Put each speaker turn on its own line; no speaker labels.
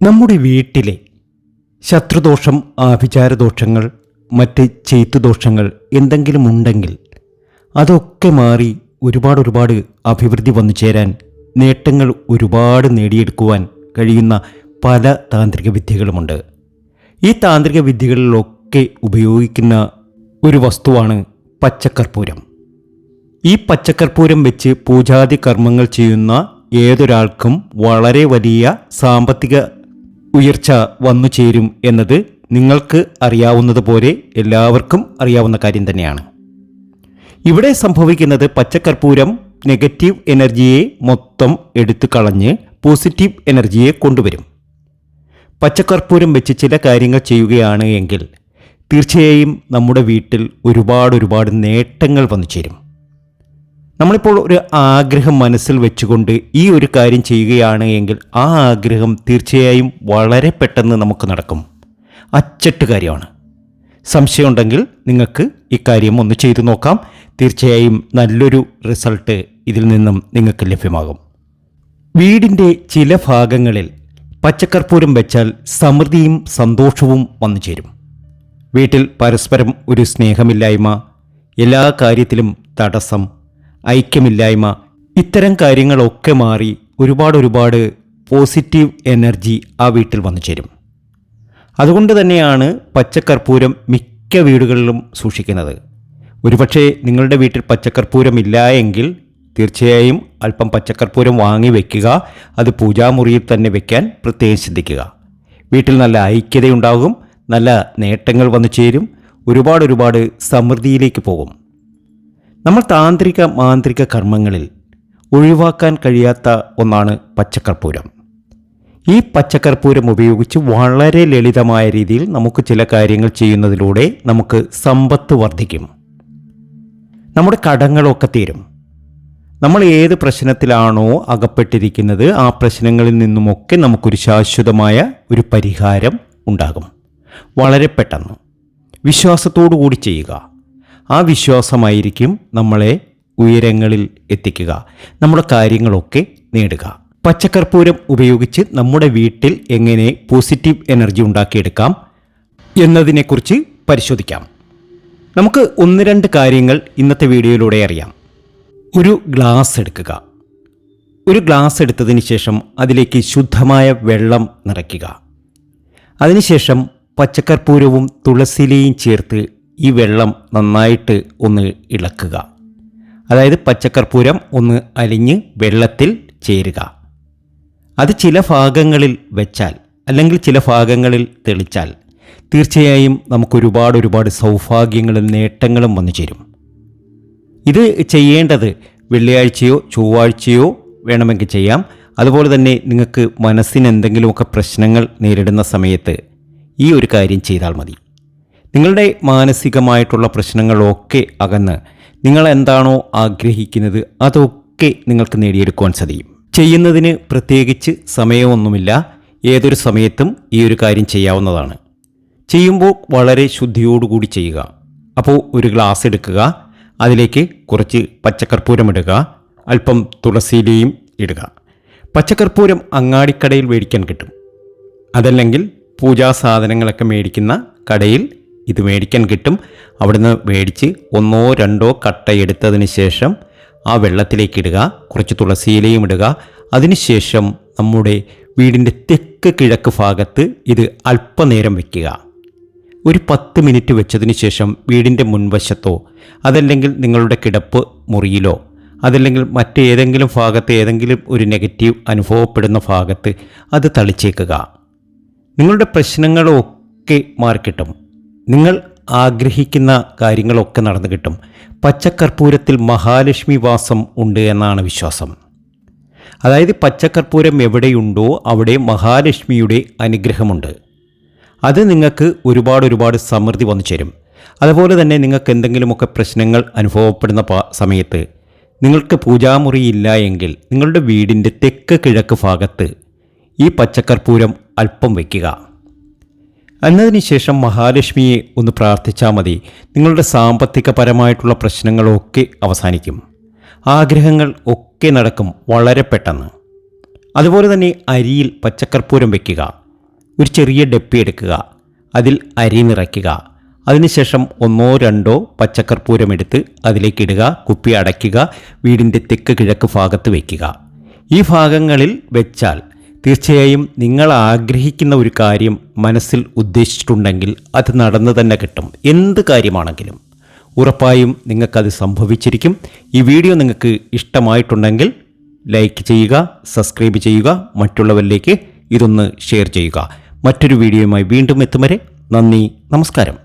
നമ്മുടെ വീട്ടിലെ ശത്രുദോഷം ആഭിചാരദോഷങ്ങൾ മറ്റ് ചെയ്ത്തുദോഷങ്ങൾ എന്തെങ്കിലും ഉണ്ടെങ്കിൽ അതൊക്കെ മാറി ഒരുപാട് ഒരുപാട് അഭിവൃദ്ധി വന്നു ചേരാൻ നേട്ടങ്ങൾ ഒരുപാട് നേടിയെടുക്കുവാൻ കഴിയുന്ന പല താന്ത്രിക വിദ്യകളുമുണ്ട്. ഈ താന്ത്രിക വിദ്യകളിലൊക്കെ ഉപയോഗിക്കുന്ന ഒരു വസ്തുവാണ് പച്ചക്കർപ്പൂരം. ഈ പച്ചക്കർപ്പൂരം വെച്ച് പൂജാതി കർമ്മങ്ങൾ ചെയ്യുന്ന ഏതൊരാൾക്കും വളരെ വലിയ സാമ്പത്തിക ഉയർച്ച വന്നു ചേരും എന്നത് നിങ്ങൾക്ക് അറിയാവുന്നതുപോലെ എല്ലാവർക്കും അറിയാവുന്ന കാര്യം തന്നെയാണ്. ഇവിടെ സംഭവിക്കുന്നത് പച്ചക്കർപ്പൂരം നെഗറ്റീവ് എനർജിയെ മൊത്തം എടുത്തു കളഞ്ഞ് പോസിറ്റീവ് എനർജിയെ കൊണ്ടുവരും. പച്ചക്കർപ്പൂരം വെച്ച് ചില കാര്യങ്ങൾ ചെയ്യുകയാണ് എങ്കിൽ തീർച്ചയായും നമ്മുടെ വീട്ടിൽ ഒരുപാട് ഒരുപാട് നേട്ടങ്ങൾ വന്നു ചേരും. നമ്മളിപ്പോൾ ഒരു ആഗ്രഹം മനസ്സിൽ വെച്ചുകൊണ്ട് ഈ ഒരു കാര്യം ചെയ്യുകയാണ് എങ്കിൽ ആ ആഗ്രഹം തീർച്ചയായും വളരെ പെട്ടെന്ന് നമുക്ക് നടക്കും. അച്ചട്ട് കാര്യമാണ്. സംശയമുണ്ടെങ്കിൽ നിങ്ങൾക്ക് ഇക്കാര്യം ഒന്ന് ചെയ്തു നോക്കാം. തീർച്ചയായും നല്ലൊരു റിസൾട്ട് ഇതിൽ നിന്നും നിങ്ങൾക്ക് ലഭ്യമാകും. വീടിന്റെ ചില ഭാഗങ്ങളിൽ പച്ചക്കർപ്പൂരം വെച്ചാൽ സമൃദ്ധിയും സന്തോഷവും വന്നു ചേരും. വീട്ടിൽ പരസ്പരം ഒരു സ്നേഹമില്ലായ്മ എല്ലാ കാര്യത്തിലും തടസ്സം ഐക്യമില്ലായ്മ. ഇത്തരം കാര്യങ്ങളൊക്കെ മാറി ഒരുപാട് ഒരുപാട് പോസിറ്റീവ് എനർജി ആ വീട്ടിൽ വന്നു ചേരും. അതുകൊണ്ട് തന്നെയാണ് പച്ചക്കർപ്പൂരം മിക്ക വീടുകളിലും സൂക്ഷിക്കുന്നത്. ഒരുപക്ഷെ നിങ്ങളുടെ വീട്ടിൽ പച്ചക്കർപ്പൂരം ഇല്ല എങ്കിൽ തീർച്ചയായും അല്പം പച്ചക്കർപ്പൂരം വാങ്ങി വെക്കുക അത് പൂജാമുറിയിൽ തന്നെ വെക്കാൻ പ്രത്യേകം ശ്രദ്ധിക്കുക വീട്ടിൽ നല്ല ഐക്യതയുണ്ടാകും നല്ല നേട്ടങ്ങൾ വന്നു ചേരും ഒരുപാട് ഒരുപാട് സമൃദ്ധിയിലേക്ക് പോകും. നമ്മൾ താന്ത്രിക മാന്ത്രിക കർമ്മങ്ങളിൽ ഒഴിവാക്കാൻ കഴിയാത്ത ഒന്നാണ് പച്ചക്കർപ്പൂരം. ഈ പച്ചക്കർപ്പൂരം ഉപയോഗിച്ച് വളരെ ലളിതമായ രീതിയിൽ നമുക്ക് ചില കാര്യങ്ങൾ ചെയ്യുന്നതിലൂടെ നമുക്ക് സമ്പത്ത് വർദ്ധിക്കും. നമ്മുടെ കടങ്ങളൊക്കെ തീരും. നമ്മൾ ഏത് പ്രശ്നത്തിലാണോ അകപ്പെട്ടിരിക്കുന്നത് ആ പ്രശ്നങ്ങളിൽ നിന്നുമൊക്കെ നമുക്കൊരു ശാശ്വതമായ ഒരു പരിഹാരം ഉണ്ടാകും. വളരെ പെട്ടെന്ന്. വിശ്വാസത്തോടു കൂടി ചെയ്യുക. ആ വിശ്വാസമായിരിക്കും നമ്മളെ ഉയരങ്ങളിൽ എത്തിക്കുക. നമ്മുടെ കാര്യങ്ങളൊക്കെ നേടുക. പച്ചക്കർപ്പൂരം ഉപയോഗിച്ച് നമ്മുടെ വീട്ടിൽ എങ്ങനെ പോസിറ്റീവ് എനർജി ഉണ്ടാക്കിയെടുക്കാം എന്നതിനെക്കുറിച്ച് പരിശോധിക്കാം. നമുക്ക് ഒന്ന് രണ്ട് കാര്യങ്ങൾ ഇന്നത്തെ വീഡിയോയിലൂടെ അറിയാം. ഒരു ഗ്ലാസ് എടുക്കുക. ഒരു ഗ്ലാസ് എടുത്തതിന് ശേഷം അതിലേക്ക് ശുദ്ധമായ വെള്ളം നിറയ്ക്കുക. അതിനുശേഷം പച്ചക്കർപ്പൂരവും തുളസിലയും ചേർത്ത് ഈ വെള്ളം നന്നായിട്ട് ഒന്ന് ഇളക്കുക. അതായത് പച്ചക്കർപ്പൂരം ഒന്ന് അലിഞ്ഞ് വെള്ളത്തിൽ ചേരുക. അത് ചില ഭാഗങ്ങളിൽ വെച്ചാൽ അല്ലെങ്കിൽ ചില ഭാഗങ്ങളിൽ തെളിച്ചാൽ തീർച്ചയായും നമുക്കൊരുപാട് ഒരുപാട് സൗഭാഗ്യങ്ങളും നേട്ടങ്ങളും വന്നു ചേരും. ഇത് ചെയ്യേണ്ടത് വെള്ളിയാഴ്ചയോ ചൊവ്വാഴ്ചയോ വേണമെങ്കിൽ ചെയ്യാം. അതുപോലെ തന്നെ നിങ്ങൾക്ക് മനസ്സിന് എന്തെങ്കിലുമൊക്കെ പ്രശ്നങ്ങൾ നേരിടുന്ന സമയത്ത് ഈ ഒരു കാര്യം ചെയ്താൽ മതി. നിങ്ങളുടെ മാനസികമായിട്ടുള്ള പ്രശ്നങ്ങളൊക്കെ അകന്ന് നിങ്ങൾ എന്താണോ ആഗ്രഹിക്കുന്നത് അതൊക്കെ നിങ്ങൾക്ക് നേടിയെടുക്കുവാൻ സാധിക്കും. ചെയ്യുന്നതിന് പ്രത്യേകിച്ച് സമയമൊന്നുമില്ല. ഏതൊരു സമയത്തും ഈ ഒരു കാര്യം ചെയ്യാവുന്നതാണ്. ചെയ്യുമ്പോൾ വളരെ ശുദ്ധിയോടുകൂടി ചെയ്യുക. അപ്പോൾ ഒരു ഗ്ലാസ് എടുക്കുക. അതിലേക്ക് കുറച്ച് പച്ചക്കർപ്പൂരം ഇടുക. അല്പം തുളസിയിലയും ഇടുക. പച്ചക്കർപ്പൂരം അങ്ങാടിക്കടയിൽ മേടിക്കാൻ കിട്ടും. അതല്ലെങ്കിൽ പൂജാ സാധനങ്ങളൊക്കെ മേടിക്കുന്ന കടയിൽ ഇത് മേടിക്കാൻ കിട്ടും. അവിടുന്ന് മേടിച്ച് ഒന്നോ രണ്ടോ കട്ട എടുത്തതിന് ശേഷം ആ വെള്ളത്തിലേക്ക് ഇടുക. കുറച്ച് തുളസിയിലയും ഇടുക. അതിനുശേഷം നമ്മുടെ വീടിന്റെ തെക്ക് കിഴക്ക് ഭാഗത്ത് ഇത് അല്പനേരം വയ്ക്കുക ഒരു പത്ത് മിനിറ്റ് വെച്ചതിന് ശേഷം വീടിന്റെ മുൻവശത്തോ അതല്ലെങ്കിൽ നിങ്ങളുടെ കിടപ്പ് മുറിയിലോ അതല്ലെങ്കിൽ മറ്റേതെങ്കിലും ഭാഗത്ത് ഏതെങ്കിലും ഒരു നെഗറ്റീവ് അനുഭവപ്പെടുന്ന ഭാഗത്ത് അത് തളിച്ചേക്കുക. നിങ്ങളുടെ പ്രശ്നങ്ങളൊക്കെ മാറിക്കിട്ടും. നിങ്ങൾ ആഗ്രഹിക്കുന്ന കാര്യങ്ങളൊക്കെ നടന്നു കിട്ടും. പച്ചക്കർപ്പൂരത്തിൽ മഹാലക്ഷ്മി വാസം ഉണ്ട് എന്നാണ് വിശ്വാസം. അതായത് പച്ചക്കർപ്പൂരം എവിടെയുണ്ടോ അവിടെ മഹാലക്ഷ്മിയുടെ അനുഗ്രഹമുണ്ട്. അത് നിങ്ങൾക്ക് ഒരുപാട് ഒരുപാട് സമൃദ്ധി വന്നു ചേരും. അതുപോലെ തന്നെ നിങ്ങൾക്ക് എന്തെങ്കിലുമൊക്കെ പ്രശ്നങ്ങൾ അനുഭവപ്പെടുന്ന സമയത്ത് നിങ്ങൾക്ക് പൂജാമുറി ഇല്ല എങ്കിൽ നിങ്ങളുടെ വീടിന്റെ തെക്ക് കിഴക്ക് ഭാഗത്ത് ഈ പച്ചക്കർപ്പൂരം അല്പം വയ്ക്കുക. എന്നതിന് ശേഷം മഹാലക്ഷ്മിയെ ഒന്ന് പ്രാർത്ഥിച്ചാൽ മതി. നിങ്ങളുടെ സാമ്പത്തികപരമായിട്ടുള്ള പ്രശ്നങ്ങളൊക്കെ അവസാനിക്കും. ആഗ്രഹങ്ങൾ ഒക്കെ നടക്കും വളരെ പെട്ടെന്ന്. അതുപോലെ തന്നെ അരിയിൽ പച്ചക്കർപ്പൂരം വയ്ക്കുക ഒരു ചെറിയ ഡപ്പി എടുക്കുക. അതിൽ അരി നിറയ്ക്കുക. അതിനുശേഷം ഒന്നോ രണ്ടോ പച്ചക്കർപ്പൂരം എടുത്ത് അതിലേക്ക് ഇടുക കുപ്പി അടയ്ക്കുക വീടിന്റെ തെക്ക് കിഴക്ക് ഭാഗത്ത് വയ്ക്കുക ഈ ഭാഗങ്ങളിൽ വെച്ചാൽ തീർച്ചയായും നിങ്ങൾ ആഗ്രഹിക്കുന്ന ഒരു കാര്യം മനസ്സിൽ ഉദ്ദേശിച്ചിട്ടുണ്ടെങ്കിൽ അത് നടന്നു തന്നെ കിട്ടും. എന്ത് കാര്യമാണെങ്കിലും. ഉറപ്പായും നിങ്ങൾക്കത് സംഭവിച്ചിരിക്കും. ഈ വീഡിയോ നിങ്ങൾക്ക് ഇഷ്ടമായിട്ടുണ്ടെങ്കിൽ ലൈക്ക് ചെയ്യുക സബ്സ്ക്രൈബ് ചെയ്യുക മറ്റുള്ളവരിലേക്ക് ഇതൊന്ന് ഷെയർ ചെയ്യുക. മറ്റൊരു വീഡിയോയുമായി വീണ്ടും എത്തും വരെ നന്ദി നമസ്കാരം.